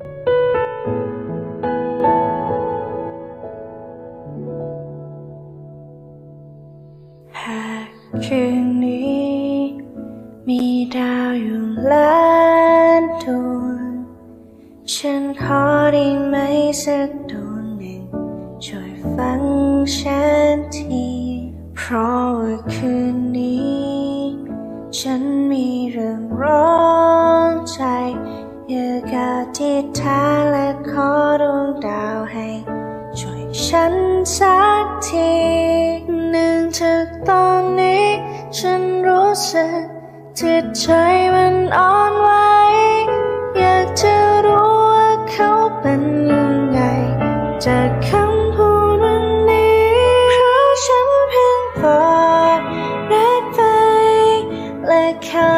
หากคืนนี้ มีดาวอยู่ล้านดวงฉันขอได้ไหมสักดวงหนึ่ง ช่วยฟังฉันทีเพราะว่าคืนนี้ ฉันมีเรื่องร้อนาที่ท้าและขอดวงดาวให้ ช่วยฉันสักทีหนึ่งถึงตอนนี้ ฉันรู้สึกจิตใจมันอ่อนไหวอยากจะรู้ว่าเขาเป็นยังไงจากคำพูดวันนี้เพราะฉันเพียงพอรักไปและเขา